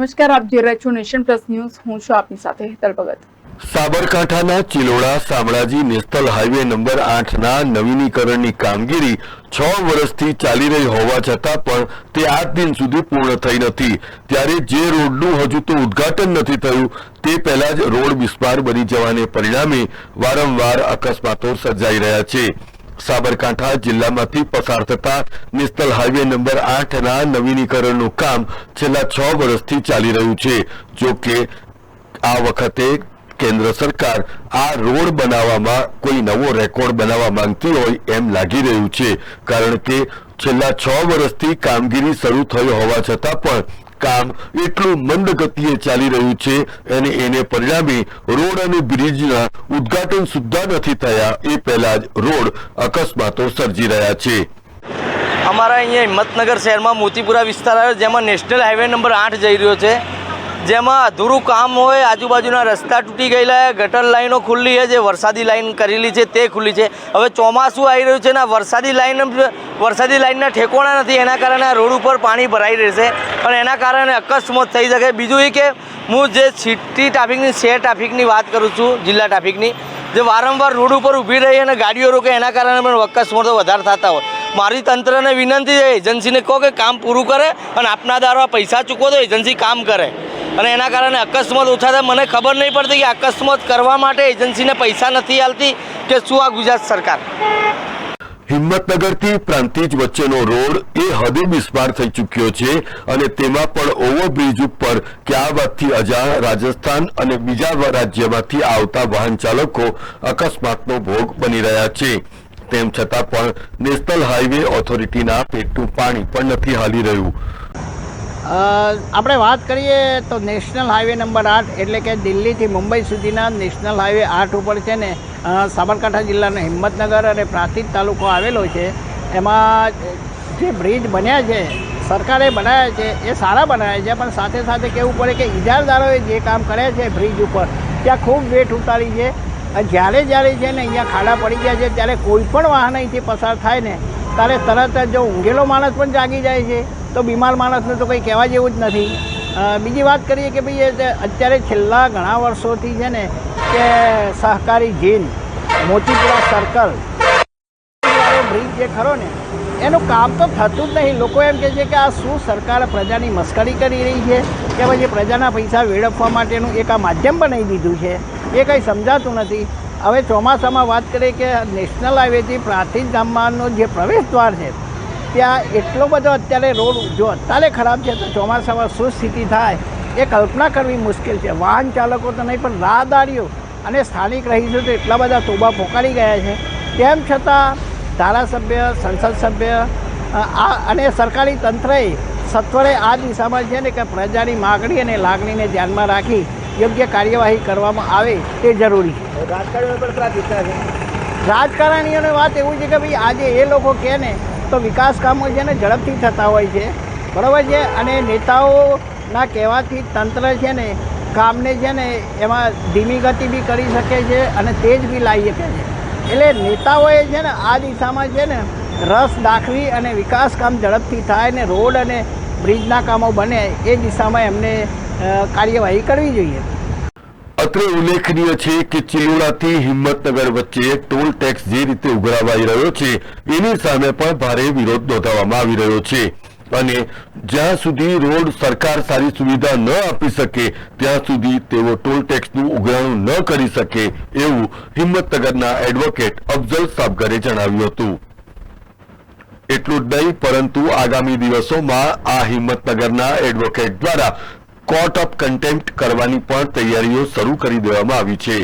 નમસ્કાર, આપ જોઈ રહ્યા છો નેશન પ્લસ ન્યૂઝ. હું છું આપની સાથે હેતલ ભગત. સાબરકાંઠાના Chiloda Shamlaji national highway number આઠના નવીનીકરણની કામગીરી છ વર્ષથી ચાલી રહી હોવા છતાં પણ તે આજ દિન સુધી પૂર્ણ થઈ નથી. ત્યારે જે રોડનું હજુ તો ઉદ્ઘાટન નથી થયું, તે પહેલા જ રોડ બિસ્માર બની જવાને પરિણામે વારંવાર અકસ્માતો સર્જાઈ રહ્યા છે. સાબરકાંઠા જિલ્લામાંથી પસાર થતા નેશનલ હાઈવે નંબર આઠના નવીનીકરણનું કામ છેલ્લા છ વર્ષથી ચાલી રહ્યું છે. જો કે આ વખતે કેન્દ્ર સરકાર આ રોડ બનાવવામાં કોઈ નવો રેકોર્ડ બનાવવા માંગતી હોય એમ લાગી રહ્યું છે. કારણ કે છેલ્લા છ વર્ષથી કામગીરી શરૂ થઈ હોવા છતાં પણ કામ એટલું મંદ ગતિએ ચાલી રહ્યું છે અને એને પરિણામે રોડ અને બ્રિજના ઉદ્ઘાટન સુદ્ધા નથી થયા એ પહેલા જ રોડ અકસ્માતો સર્જી રહ્યા છે. અમારા અહીંયા હિંમતનગર શહેરમાં મોતીપુરા વિસ્તાર આવ્યો, જેમાં નેશનલ હાઈવે નંબર આઠ જઈ રહ્યો છે. જેમાં અધૂરું કામ હોય, આજુબાજુના રસ્તા તૂટી ગયેલા ગટર લાઈનો ખુલ્લી છે, જે વરસાદી લાઈન કરેલી છે તે ખુલ્લી છે. હવે ચોમાસું આવી રહ્યું છે ને વરસાદી લાઈન, વરસાદી લાઈનના ઠેકોણા નથી, એના કારણે આ રોડ ઉપર પાણી ભરાઈ રહેશે અને એના કારણે અકસ્માત થઈ શકે. બીજું એ કે હું જે સિટી ટ્રાફિકની, શહેર ટ્રાફિકની વાત કરું છું, જિલ્લા ટ્રાફિકની, જે વારંવાર રોડ ઉપર ઊભી રહી અને ગાડીઓ રોકે, એના કારણે પણ અકસ્માતો વધારે થતા હોય. મારી તંત્રને વિનંતી છે, એજન્સીને કહો કે કામ પૂરું કરે અને આપના દ્વારા પૈસા ચૂકવો તો એજન્સી કામ કરે. અને એના કારણે અકસ્માત ઓછા થાય. મને ખબર નહીં પડતી કે અકસ્માત કરવા માટે એજન્સીને પૈસા નથી આવતી કે શું આ ગુજરાત સરકાર? હિંમતનગરથી પ્રાંતિજ વચ્ચેનો રોડ એ હદે બિસ્માર થઈ ચૂક્યો છે અને તેમાં પણ ઓવરબ્રિજ ઉપર કે આ વાતથી અજાણ રાજસ્થાન અને બીજા રાજ્યમાંથી આવતા વાહન ચાલકો અકસ્માતનો ભોગ બની રહ્યા છે. તેમ છતાં પણ નેશનલ હાઈવે ઓથોરિટીના પેટનું પાણી પણ નથી હાલી રહ્યું. આપણે વાત કરીએ તો નેશનલ હાઈવે નંબર આઠ, એટલે કે દિલ્હીથી મુંબઈ સુધીના નેશનલ હાઈવે આઠ ઉપર છે ને સાબરકાંઠા જિલ્લાનો હિંમતનગર અને પ્રાંતિજ તાલુકો આવેલો છે. એમાં જે બ્રિજ બન્યા છે, સરકારે બનાવ્યા છે, એ સારા બનાવ્યા છે, પણ સાથે સાથે કહેવું પડે કે ઇજારદારોએ જે કામ કર્યા છે બ્રિજ ઉપર, ત્યાં ખૂબ વેઠ ઉતારી છે. જ્યારે જ્યારે છે ને અહીંયા ખાડા પડી ગયા છે, ત્યારે કોઈ પણ વાહન અહીંથી પસાર થાય ને, ત્યારે તરત જ જો ઊંઘેલો માણસ પણ જાગી જાય છે. તો બીમાર માણસને તો કંઈ કહેવા જેવું જ નથી. બીજી વાત કરીએ કે ભાઈ અત્યારે છેલ્લા ઘણા વર્ષોથી છે ને, કે સહકારી જીન મોતીપુરા સર્કલ બ્રિજ જે ખરો ને, એનું કામ તો થતું જ નહીં. લોકો એમ કહે છે કે આ શું સરકાર પ્રજાની મસ્કરી કરી રહી છે, કે પછી પ્રજાના પૈસા વેડફવા માટેનું એક આ માધ્યમ બનાવી દીધું છે? એ કંઈ સમજાતું નથી. હવે ચોમાસામાં વાત કરીએ કે નેશનલ હાઈવેથી પ્રાંતિજ ગામમાંનો જે પ્રવેશ દ્વાર છે ત્યાં એટલો બધો અત્યારે રોડ જો અત્યારે ખરાબ છે તો ચોમાસામાં શું સ્થિતિ થાય એ કલ્પના કરવી મુશ્કેલ છે. વાહન ચાલકો તો નહીં પણ રાહદારીઓ અને સ્થાનિક રહીશો તો એટલા બધા તોબા પોકારી ગયા છે. તેમ છતાં ધારાસભ્ય સંસદ સભ્ય આ અને સરકારી તંત્રએ સત્વરે આ દિશામાં છે ને કે પ્રજાની માગણી અને લાગણીને ધ્યાનમાં રાખી યોગ્ય કાર્યવાહી કરવામાં આવે તે જરૂરી છે. રાજકારણીઓની વાત એવું છે કે ભાઈ આજે એ લોકો કહે ને તો વિકાસ કામો છે ને ઝડપથી થતા હોય છે. બરાબર છે? અને નેતાઓના કહેવાથી તંત્ર છે ને, કામને છે ને, એમાં ધીમી ગતિ બી કરી શકે છે અને તેજ બી લાવી શકે છે. એટલે નેતાઓએ છે ને, આ દિશામાં છે ને, રસ દાખવી અને વિકાસ કામ ઝડપથી થાય ને રોડ અને બ્રિજના કામો બને એ દિશામાં એમને કાર્યવાહી કરવી જોઈએ. અત્રે ઉલ્લેખનીય છે કે ચિલોડાથી હિંમતનગર વચ્ચે ટોલ ટેક્સ જે રીતે ઉઘરાવાઈ રહ્યો છે, એની સામે પણ ભારે વિરોધ નોંધાવવામાં આવી રહ્યો છે. અને જ્યાં સુધી રોડ સરકાર સારી સુવિધા ન આપી શકે, ત્યાં સુધી તેઓ ટોલ ટેક્સનું ઉઘરાણું ન કરી શકે એવું હિંમતનગરના એડવોકેટ અફઝલ સાબગરે જણાવ્યું હતું. એટલું જ નહીં, પરંતુ આગામી દિવસોમાં આ હિંમતનગરના એડવોકેટ દ્વારા કોર્ટ ઓફ કન્ટેમ્પ્ટ કરવાની પણ તૈયારીઓ શરૂ કરી દેવામાં આવી છે.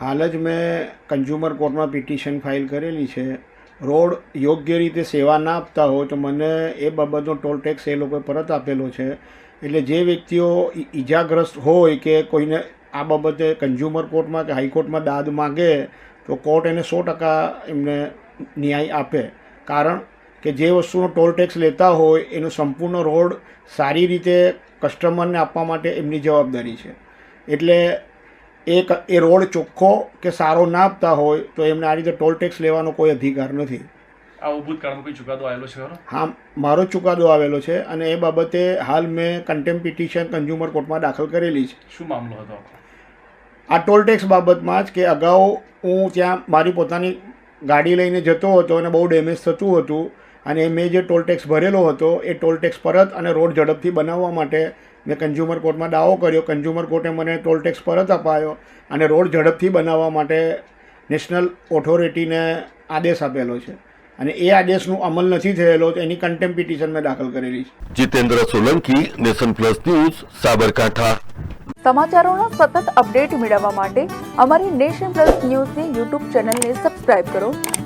હાલ જ મેં કન્ઝ્યુમર કોર્ટમાં પિટિશન ફાઇલ કરેલી છે. રોડ યોગ્ય રીતે સેવા ના આપતા હોય તો મને એ બાબતનો ટોલ ટેક્સ એ લોકોએ પરત આપેલો છે. એટલે જે વ્યક્તિઓ ઈજાગ્રસ્ત હોય કે કોઈને આ બાબતે કન્ઝ્યુમર કોર્ટમાં કે હાઈકોર્ટમાં દાદ માગે તો કોર્ટ એને સો ટકા એમને ન્યાય આપે. કારણ કે જે વસ્તુનો ટોલ ટેક્સ લેતા હોય એનો સંપૂર્ણ રોડ સારી રીતે કસ્ટમરને આપવા માટે એમની જવાબદારી છે. એટલે એ એ રોડ ચોખ્ખો કે સારો ના આપતા હોય તો એમને આ રીતે ટોલ ટેક્સ લેવાનો કોઈ અધિકાર નથી. આ ભૂતકાળમાં કોઈ ચુકાદો આવેલો છે હા મારો ચુકાદો આવેલો છે અને એ બાબતે હાલ મેં કન્ટેમ પિટિશન કન્ઝ્યુમર કોર્ટમાં દાખલ કરેલી છે. શું મામલો હતો આ ટોલ ટેક્સ બાબતમાં જ કે અગાઉ હું ત્યાં મારી પોતાની ગાડી લઈને જતો હતો અને બહુ ડેમેજ થતું હતું અને મેં જે ટોલ ટેક્સ ભરેલો હતો એ ટોલ ટેક્સ પરત અને રોડ ઝડપથી બનાવવા માટે મેં કન્ઝ્યુમર કોર્ટમાં દાવો કર્યો. કન્ઝ્યુમર કોર્ટે મને ટોલ ટેક્સ પરત અપાયો અને રોડ ઝડપથી બનાવવા માટે નેશનલ ઓથોરિટીને આદેશ આપેલો છે. અને એ આદેશનું અમલ નથી થયેલો તો એની કન્ટેમ્પ પિટિશન મેં દાખલ કરેલી છે. Jitendra Solanki nation plus news Sabarkantha. સમાચારોનો સતત અપડેટ મેળવવા માટે અમારી નેશન પ્લસ ન્યૂઝની યુટ્યુબ ચેનલને સબસ્ક્રાઇબ કરો.